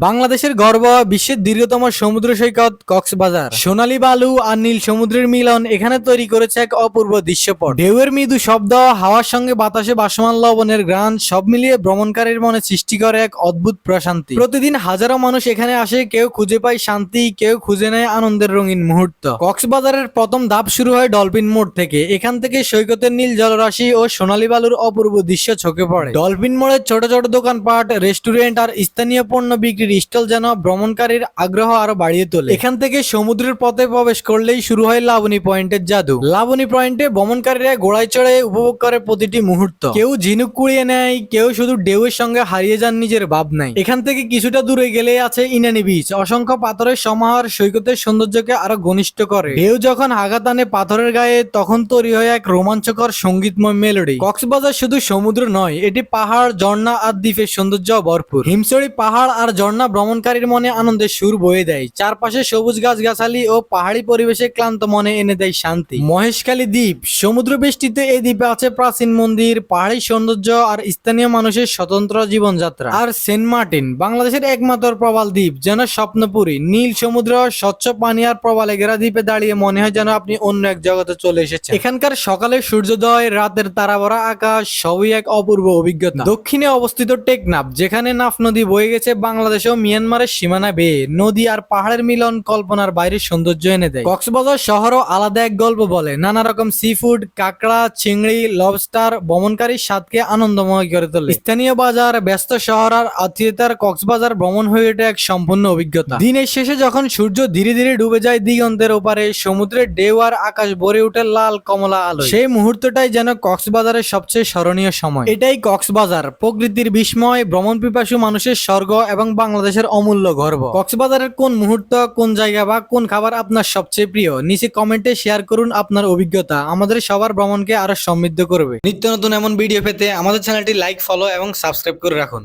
বাংলাদেশের গর্ব, বিশ্বের দীর্ঘতম সমুদ্র সৈকত কক্সবাজার। সোনালী বালু আর নীল সমুদ্রের মিলন এখানে তৈরি করেছে এক অপূর্ব দৃশ্যপট। ঢেউয়ের মৃদু শব্দ, হাওয়ার সঙ্গে বাতাসে বাসমান লবণের গ্রান সব মিলিয়ে ভ্রমণকারীর মনে সৃষ্টি করে এক অদ্ভুত প্রশান্তি। প্রতিদিন হাজারো মানুষ এখানে আসে, কেউ খুঁজে পায় শান্তি, কেউ খুঁজে নেয় আনন্দের রঙিন মুহূর্ত। কক্সবাজারের প্রথম ধাপ শুরু হয় ডলফিন মোড় থেকে। এখান থেকে সৈকতের নীল জলরাশি ও সোনালী বালুর অপূর্ব দৃশ্য চোখে পড়ে। ডলফিন মোড়ের ছোট ছোট দোকানপাট, রেস্টুরেন্ট আর স্থানীয় পণ্য বিক্রির স্টল যেন ভ্রমণকারীর আগ্রহ আরও বাড়িয়ে তোলে। এখান থেকে সমুদ্রের পথে প্রবেশ করলেই শুরু হয় লাবণী পয়েন্টের জাদু। লাবণী পয়েন্টে ভ্রমণকারীরা ঘোড়ায় চড়ে উপভোগ করে প্রতিটি মুহূর্ত। কেউ ঝিনুক কুড়িয়ে নেয়, কেউ শুধু ঢেউয়ের সঙ্গে হারিয়ে যান নিজের ভাব নাই। এখান থেকে কিছুটা দূরে গেলে আছে ইনানি বিচ অসংখ্য পাথরের সমাহার সৈকতের সৌন্দর্যকে আরও ঘনিষ্ঠ করে। ঢেউ যখন আঘাত আনে পাথরের গায়ে, তখন তৈরি হয় এক রোমাঞ্চকর সঙ্গীতময় মেলোডি কক্সবাজার শুধু সমুদ্র নয়, এটি পাহাড়, ঝর্ণা আর দ্বীপের সৌন্দর্য ভরপুর। হিমসড়ি পাহাড় আর ঝর্ণা ভ্রমণকারীর মনে আনন্দের সুর বয়ে দেয়। চারপাশে সবুজ গাছগাছালি ও পাহাড়ি পরিবেশে ক্লান্ত মনে এনে দেয় শান্তি। মহেশখালী দ্বীপ সমুদ্র বেষ্টিত এই দ্বীপে আছে প্রাচীন মন্দির, পাহাড়ি সৌন্দর্য আর স্থানীয় মানুষের স্বতন্ত্র জীবনযাত্রা। আর সেন্ট মার্টিন, বাংলাদেশের একমাত্র প্রবাল দ্বীপ, যেন স্বপ্নপুরী। নীল সমুদ্র, স্বচ্ছ পানি আর প্রবালে ঘেরা দ্বীপে দাঁড়িয়ে মনে হয় যেন আপনি অন্য এক জগতে চলে এসেছেন। এখানকার সকালের সূর্যোদয়, রাতের তারাভরা আকাশ, সবই এক অপূর্ব অভিজ্ঞতা। দক্ষিণে অবস্থিত টেকনাফ, যেখানে নাফ নদী বয়ে গেছে বাংলাদেশ ও মিয়ানমারের সীমানা বেয়ে নদী আর পাহাড়ের মিলন কল্পনার বাইরে সৌন্দর্য এনে দেয়। কক্সবাজার শহরও আলাদা এক গল্প বলে। নানা রকম সি ফুড কাঁকড়া, চিংড়ি লবস্টার ভ্রমণকারীর স্বাদকে আনন্দময় করে তোলে। স্থানীয় বাজার, ব্যস্ত শহর আর আত্মীয়তার কক্সবাজার ভ্রমণ হয়ে ওঠে এক সম্পূর্ণ অভিজ্ঞতা। দিনের শেষে যখন সূর্য ধীরে ধীরে ডুবে যায় দিগন্তের ওপারে, সমুদ্রের ঢেউ আর আকাশ ভরে ওঠে লাল কমলা আলো সেই মুহূর্তটাই যেন কক্সবাজারের সবচেয়ে স্মরণীয় সময়। এটাই কক্সবাজার। প্রকৃতির বিস্ময় ভ্রমণ পিপাসু মানুষের স্বর্গ এবং বাংলাদেশের অমূল্য গর্ব। কক্সবাজারের কোন মুহূর্ত, কোন জায়গা বা কোন খাবার আপনার সবচেয়ে প্রিয়? নিচে কমেন্টে শেয়ার করুন আপনার অভিজ্ঞতা। আমাদের সবার ভ্রমণকে আরও সমৃদ্ধ করবে। নিত্য নতুন এমন ভিডিও পেতে আমাদের চ্যানেলটি লাইক ফলো এবং সাবস্ক্রাইব করে রাখুন।